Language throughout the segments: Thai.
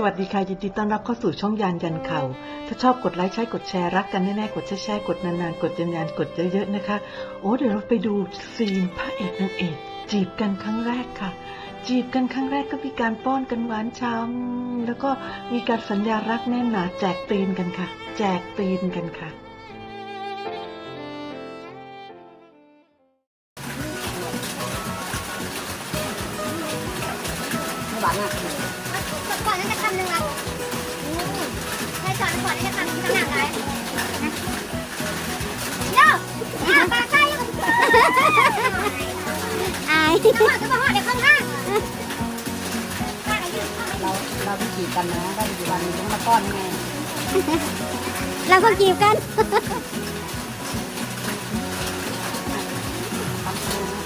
สวัสดีค่ะ ยินดีต้อนรับเข้าสู่ช่องยานยันเขาถ้าชอบกดไลค์ใช้กดแชร์รักกันแน่ๆ กดแชร์กดนานๆ กดยันๆกดเยอะๆนะคะ โอ้เดี๋ยวเราไปดูซีนพระเอกนางเอก จีบกันครั้งแรกค่ะ จีบกันครั้งแรกก็มีการป้อนกันหวานช้ำแล้วก็มีการสัญญารักแน่นหนาแจกตีนกันค่ะ แจกตีนกันค่ะไม่หวานมา กก่อนนั้นจะคำหนึ่งอะอืมใช่ก่อนก่อนนั้นจะคำขนาดไหนโย่อ่าปลาไส้ยังอายจะบอกจะบอกเดี๋ยวข้างหน้าเราเราเพิ่งจีบกันนะได้กี่วันต้องมาป้อนไงเราก็จีบกันทำตัวนะ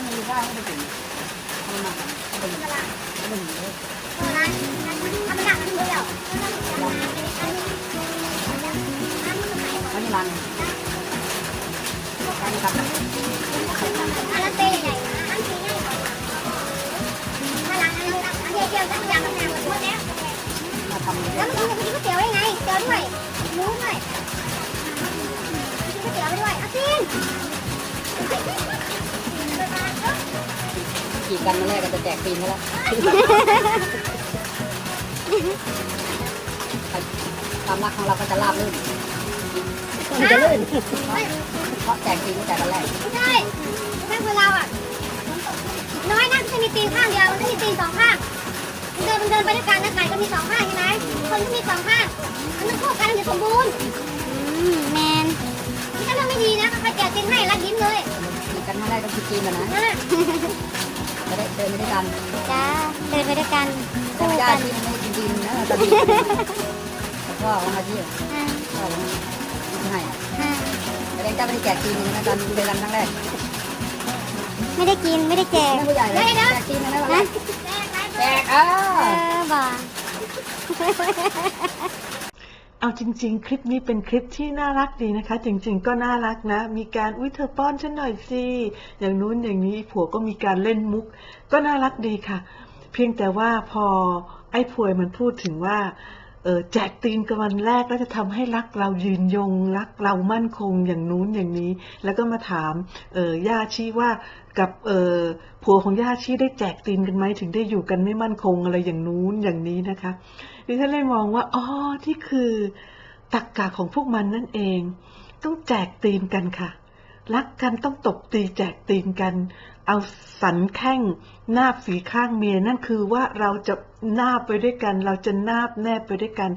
ไม่มีข้าวไม่ได้ถึงทำมาทำเป็นทำเป็นเลยทำหนักมันเดียวอันนี้รังรังกับอันนั้นเต้ใหญ่นะอันสีใหญ่กว่าถ้าหลังอันนั้นอันเดียวเดียวจะยำมันนานกว่าทุกแล้วมาทำแล้วมันกินก๋วย เตี๋ยวได้ไงเตี๋ยวด้วยหมูด้วยกินก๋วยเตี๋ยวด้วยเอาซีน จีบกันมาแรกก็จะแจกปีนเขาแล้ว ความรักของเราก็จะราบลื่นมันจะลื่นเพราะแจกปีนตั้งแต่วันแรกใช่นั่งคือเราอะ น้อยนั่งจะมีตีนข้างเดียวมันจะมีตีนสองข้างมันเดินมันเดินไปด้วยกันนะไก่ก็มีสองข้างใช่ไหมคนก็มีสองข้างมันต้องคู่กันถึงสมบูรณ์แมนนี่ก็เรื่องไม่ดีนะใครแจกตีนให้รักยิ้มเลยจีบกันมาแรกก็คือจีนกันนะ นะจะได้เดินไปด้วยกันจ้าเดินไปด้วยกันแต่ญาติที่ไม่ได้กินดินนะตอนนี้แล้วก็วันอาทิตย์ก็วันที่ให้แต่เด็กเจ้าไม่ได้แจกจีนนะตอนเดินกันครั้งแรกไม่ได้กินไม่ได้แจกไม่ผู้ใหญ่เลยแจกจีนนะวันแรกแจกเอเอออบ่า เอาจริง ๆ คลิปนี้เป็นคลิปที่น่ารักดีนะคะ จริง ๆ ก็น่ารักนะ มีการอุ้ยเธอป้อนฉันหน่อยสิอย่างนู้นอย่างนี้ผัวก็มีการเล่นมุก ก็น่ารักดีค่ะ เพียงแต่ว่าพอไอ้พวยมันพูดถึงว่า แจกตีนกันวันแรกแล้วจะทำให้รักเรายืนยง รักเรามั่นคงอย่างนู้นอย่างนี้ แล้วก็มาถามเออย่าชี้ว่ากับเออผัวของย่าชี้ได้แจกตีนกันไหมถึงได้อยู่กันไม่มั่นคงอะไรอย่างนู้นอย่างนี้นะคะดิฉันเลยมองว่าอ๋อที่คือตักกะของพวกมันนั่นเอง ต้องแจกตีนกันค่ะ รักกันต้องตบตีแจกตีนกัน เอาสันแข้งนาบฝีข้างเมียนั่นคือว่าเราจะนาบไปด้วยกัน เราจะนาบแนบไปด้วยกัน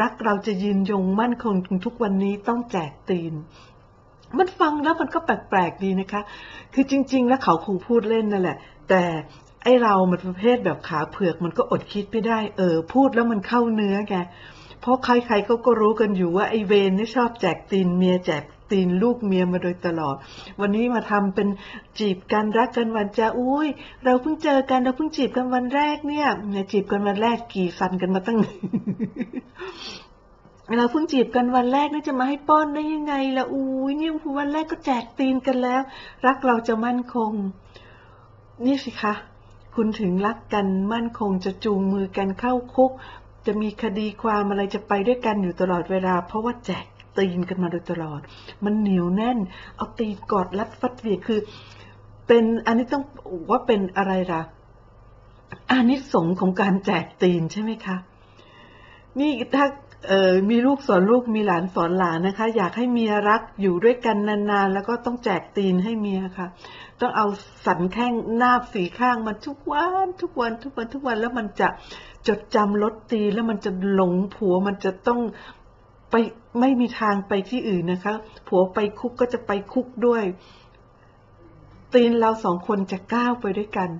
รักเราจะยืนยงมั่นคงถึงทุกวันนี้ต้องแจกตีน มันฟังแล้วมันก็แปลกๆดีนะคะ คือจริง ๆ แล้วเขาคงพูดเล่นนั่นแหละ แต่ไอเรามันประเภทแบบขาเผือกมันก็อดคิดไม่ได้ เออ พูดแล้วมันเข้าเนื้อไงเพราะใครๆเขาก็รู้กันอยู่ว่าไอเวนนี่ชอบแจกตีนเมียแจก ตีนลูกเมียมาโดยตลอด วันนี้มาทำเป็นจีบกันรักกันวันจะอุ้ย เราเพิ่งเจอกันเราเพิ่งจีบกันวันแรกเนี่ยจีบกันวันแรกกี่ฟันกันมาตั้งเราเพิ่งจีบกันวันแรกนี่จะมาให้ป้อนได้ยังไงล่ะอุ้ยนี่วันแรกก็แจกตีนกันแล้ว รักเราจะมั่นคง นี่สิคะ คุณถึงรักกันมั่นคงจะจูงมือกันเข้าคุก จะมีคดีความอะไรจะไปด้วยกันอยู่ตลอดเวลา เพราะว่าแจก ตีนกันมาโดยตลอด มันเหนียวแน่น เอาตีนกอดรัดฟัดเวียคือ เป็นอันนี้ต้องว่าเป็นอะไรล่ะอานิสงส์ของการแจกตีนใช่ไหมคะ นี่ถ้ามีลูกสอนลูกมีหลานสอนหลานนะคะ อยากให้เมียรักอยู่ด้วยกันนานๆ แล้วก็ต้องแจกตีนให้เมียค่ะ ต้องเอาสันแข้งหน้าฝีข้างมันทุกวันทุกวันทุกวันทุกวันแล้วมันจะจดจำรถตีแล้วมันจะหลงผัวมันจะต้อง ไปไม่มีทางไปที่อื่นนะคะ ผัวไปคุกก็จะไปคุกด้วย ตีนเราสองคนจะก้าวไปด้วยกัน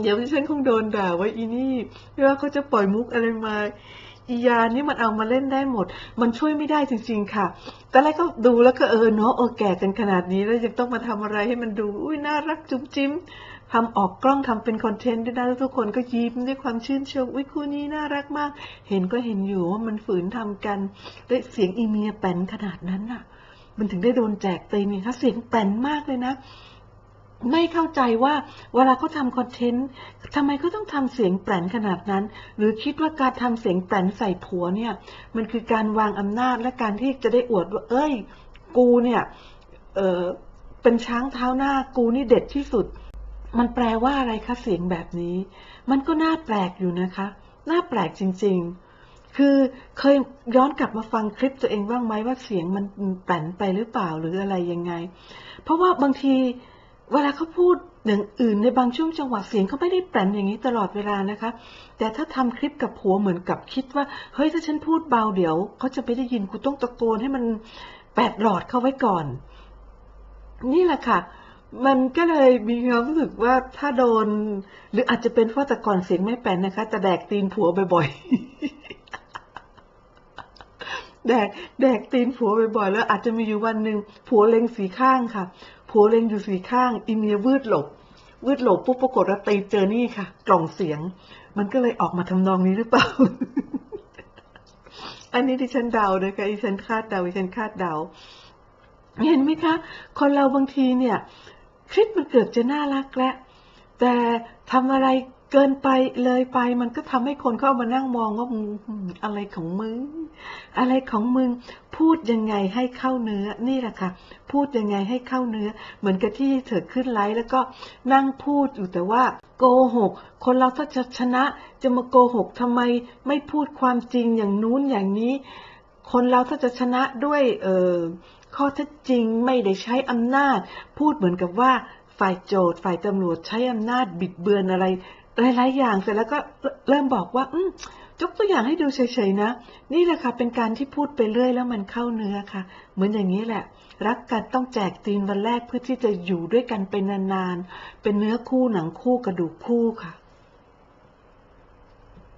เดี๋ยวดิฉันคงโดนด่าว่าอีนี่ไม่ว่าเขาจะปล่อยมุกอะไรมาอียานี่มันเอามาเล่นได้หมด มันช่วยไม่ได้จริง ๆ ค่ะ แต่แรกก็ดูแล้วก็เออเนาะเออแก่กันขนาดนี้แล้วยังต้องมาทำอะไรให้มันดู อุ้ยน่ารักจุ๊มจิ้ม ทำออกกล้องทำเป็นคอนเทนต์ด้วยนะแล้วทุกคนก็ยิ้มด้วยความชื่นชมอุ้ยคู่นี้น่ารักมาก เห็นก็เห็นอยู่ว่ามันฝืนทำกันด้เสียงอีเมียแป้นขนาดนั้นน่ะ มันถึงได้โดนแจกตีนไงคะเสียงแป้นมากเลยนะไม่เข้าใจว่าเวลาเขาทำคอนเทนต์ทำไมเขาต้องทำเสียงแปลนขนาดนั้น หรือคิดว่าการทำเสียงแปลนใส่ผัวเนี่ย มันคือการวางอำนาจและการที่จะได้อวดว่า เอ้ย กูเนี่ยเออเป็นช้างเท้าหน้ากูนี่เด็ดที่สุด มันแปลว่าอะไรคะเสียงแบบนี้ มันก็น่าแปลกอยู่นะคะ น่าแปลกจริง ๆ คือเคยย้อนกลับมาฟังคลิปตัวเองบ้างไหมว่าเสียงมันแปลนไปหรือเปล่าหรืออะไรยังไง เพราะว่าบางทีเวลาเขาพูดอย่างอื่นในบางช่วงจังหวะเสียงเขาไม่ได้แปลนอย่างนี้ตลอดเวลานะคะ แต่ถ้าทำคลิปกับผัวเหมือนกับคิดว่า เฮ้ยถ้าฉันพูดเบาเดี๋ยวเขาจะไม่ได้ยินกูต้องตะโกนให้มันแปดหลอดเข้าไว้ก่อน นี่แหละค่ะ มันก็เลยมีความรู้สึกว่าถ้าโดน หรืออาจจะเป็นเพราะแต่ก่อนเสียงไม่แปลนนะคะแต่แดกตีนผัวบ่อยๆ แดกแดกตีนผัวบ่อยๆ แล้วอาจจะมีอยู่วันหนึ่งผัวเล็งสีข้างค่ะ ผัวเล็งอยู่สีข้างอีเมียวืดหลบวืดหลบปุ๊บปรากฏว่าตีเจอนี่ค่ะ กล่องเสียง มันก็เลยออกมาทำนองนี้หรือเปล่า อันนี้ดิฉันเดานะคะดิฉันคาดเดาดิฉันคาดเดาเห็นไหมคะ คนเราบางทีเนี่ย คลิปมันเกือบจะน่ารักแล้วแต่ทำอะไรเกินไปเลยไป มันก็ทำให้คนเข้ามานั่งมองว่าอืมอะไรของมึง อะไรของมึง พูดยังไงให้เข้าเนื้อนี่แหละค่ะ พูดยังไงให้เข้าเนื้อ เหมือนกับที่เธอขึ้นไลฟ์แล้วก็นั่งพูดอยู่แต่ว่าโกหก คนเราถ้าจะชนะจะมาโกหกทำไมไม่พูดความจริงอย่างนู้นอย่างนี้ คนเราถ้าจะชนะด้วยเออ ข้อเท็จจริงไม่ได้ใช้อำนาจ พูดเหมือนกับว่าฝ่ายโจทย์ฝ่ายตำรวจใช้อำนาจบิดเบือนอะไรหลายๆอย่างเสร็จแล้วก็เริ่มบอกว่า อืยกตัวอย่างให้ดูเฉยๆนะ นี่แหละค่ะ เป็นการที่พูดไปเรื่อยแล้วมันเข้าเนื้อค่ะ เหมือนอย่างนี้แหละ รักกันต้องแจกตีนวันแรกเพื่อที่จะอยู่ด้วยกันเป็นนานๆ เป็นเนื้อคู่หนังคู่กระดูกคู่ค่ะ